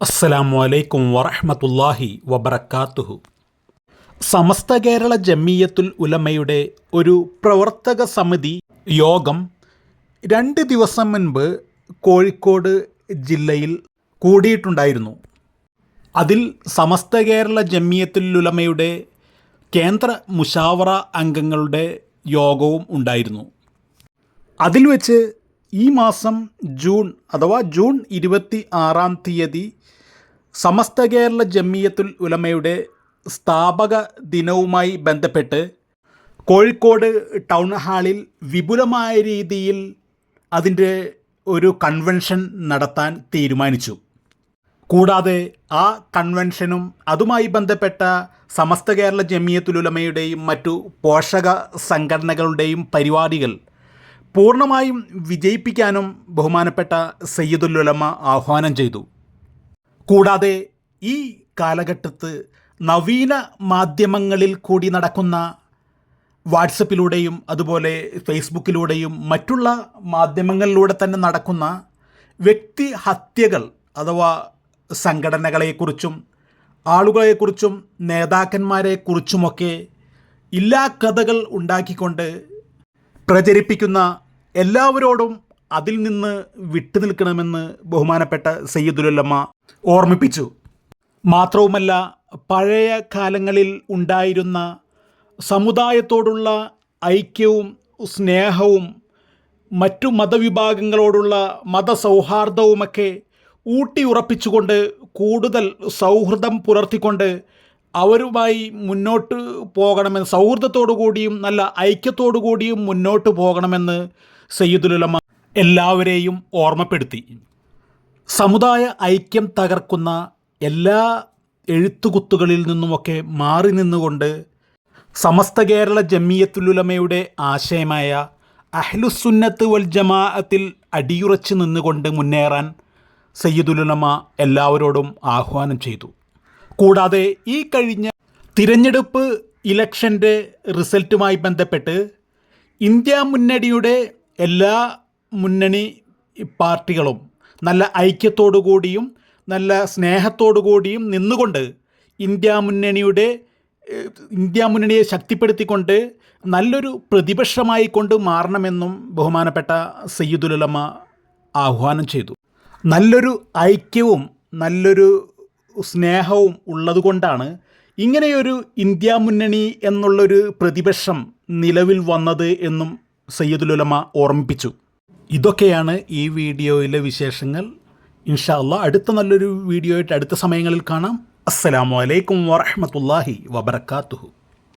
അസ്സലാമു അലൈക്കും വറഹമത്തല്ലാഹി വബർക്കാത്തുഹു സമസ്ത കേരള ജമ്മിയത്തുൽ ഉലമയുടെ ഒരു പ്രവർത്തക സമിതി യോഗം രണ്ട് ദിവസം മുൻപ് കോഴിക്കോട് ജില്ലയിൽ കൂടിയിട്ടുണ്ടായിരുന്നു. അതിൽ സമസ്ത കേരള ജമ്മിയത്തുൽ ഉലമയുടെ കേന്ദ്ര മുഷാവറ അംഗങ്ങളുടെ യോഗവും ഉണ്ടായിരുന്നു. അതിൽ വെച്ച് ഈ മാസം ജൂൺ അഥവാ ജൂൺ ഇരുപത്തി ആറാം തീയതി സമസ്ത കേരള ജമ്മിയത്തുൽ ഉലമയുടെ സ്ഥാപക ദിനവുമായി ബന്ധപ്പെട്ട് കോഴിക്കോട് ടൗൺ ഹാളിൽ വിപുലമായ രീതിയിൽ അതിന്റെ ഒരു കൺവെൻഷൻ നടത്താൻ തീരുമാനിച്ചു. കൂടാതെ ആ കൺവെൻഷനും അതുമായി ബന്ധപ്പെട്ട സമസ്ത കേരള ജമിയത്തുലുലമയുടെയും മറ്റു പോഷക സംഘടനകളുടെയും പരിപാടികൾ പൂർണമായും വിജയിപ്പിക്കാനും ബഹുമാനപ്പെട്ട സയ്യിദുലുലമ ആഹ്വാനം ചെയ്തു. കൂടാതെ ഈ കാലഘട്ടത്ത് നവീന മാധ്യമങ്ങളിൽ കൂടി നടക്കുന്ന വാട്സപ്പിലൂടെയും അതുപോലെ ഫേസ്ബുക്കിലൂടെയും മറ്റുള്ള മാധ്യമങ്ങളിലൂടെ തന്നെ നടക്കുന്ന വ്യക്തി ഹത്യകൾ അഥവാ സംഘടനകളെക്കുറിച്ചും ആളുകളെക്കുറിച്ചും നേതാക്കന്മാരെക്കുറിച്ചുമൊക്കെ ഇല്ലാ കഥകൾ ഉണ്ടാക്കിക്കൊണ്ട് പ്രചരിപ്പിക്കുന്ന എല്ലാവരോടും അതിൽ നിന്ന് വിട്ടുനിൽക്കണമെന്ന് ബഹുമാനപ്പെട്ട സയ്യിദുലമ്മ ഓർമ്മിപ്പിച്ചു. മാത്രവുമല്ല പഴയ കാലങ്ങളിൽ ഉണ്ടായിരുന്ന സമുദായത്തോടുള്ള ഐക്യവും സ്നേഹവും മറ്റു മതവിഭാഗങ്ങളോടുള്ള മതസൗഹാർദ്ദവുമൊക്കെ ഊട്ടിയുറപ്പിച്ചുകൊണ്ട് കൂടുതൽ സൗഹൃദം പുലർത്തിക്കൊണ്ട് അവരുമായി മുന്നോട്ട് പോകണമെന്ന് സൗഹൃദത്തോടു കൂടിയും നല്ല ഐക്യത്തോടു കൂടിയും മുന്നോട്ട് പോകണമെന്ന് സയ്യിദുലമ എല്ലാവരെയും ഓർമ്മപ്പെടുത്തി. സമുദായ ഐക്യം തകർക്കുന്ന എല്ലാ എഴുത്തുകുത്തുകളിൽ നിന്നുമൊക്കെ മാറി നിന്നുകൊണ്ട് സമസ്ത കേരള ജമ്മിയത്തുലുലമയുടെ ആശയമായ അഹ്ലുസുന്നത്ത് വൽ ജമാഅത്തിൽ അടിയുറച്ച് നിന്നുകൊണ്ട് മുന്നേറാൻ സയ്യിദുലുലമ എല്ലാവരോടും ആഹ്വാനം ചെയ്തു. കൂടാതെ ഈ കഴിഞ്ഞ തിരഞ്ഞെടുപ്പ് ഇലക്ഷന്റെ റിസൾട്ടുമായി ബന്ധപ്പെട്ട് ഇന്ത്യ മുന്നണിയുടെ എല്ലാ മുന്നണി പാർട്ടികളും നല്ല ഐക്യത്തോടു കൂടിയും നല്ല സ്നേഹത്തോടു കൂടിയും നിന്നുകൊണ്ട് ഇന്ത്യ മുന്നണിയുടെ ഇന്ത്യ മുന്നണിയെ ശക്തിപ്പെടുത്തിക്കൊണ്ട് നല്ലൊരു പ്രതിപക്ഷമായി കൊണ്ട് മാറണമെന്നും ബഹുമാനപ്പെട്ട സയ്യിദുലമ ആഹ്വാനം ചെയ്തു. നല്ലൊരു ഐക്യവും നല്ലൊരു സ്നേഹവും ഉള്ളതുകൊണ്ടാണ് ഇങ്ങനെയൊരു ഇന്ത്യ മുന്നണി എന്നുള്ളൊരു പ്രതിപക്ഷം നിലവിൽ വന്നത് എന്നും സയ്യിദുലുലമ ഓർമ്മിപ്പിച്ചു. ഇതൊക്കെയാണ് ഈ വീഡിയോയിലെ വിശേഷങ്ങൾ. ഇൻഷാല്ല അടുത്ത നല്ലൊരു വീഡിയോ ആയിട്ട് അടുത്ത സമയങ്ങളിൽ കാണാം. അസ്സലാമു അലൈക്കും വറഹമത്തല്ലാഹി വബർക്കാത്തുഹു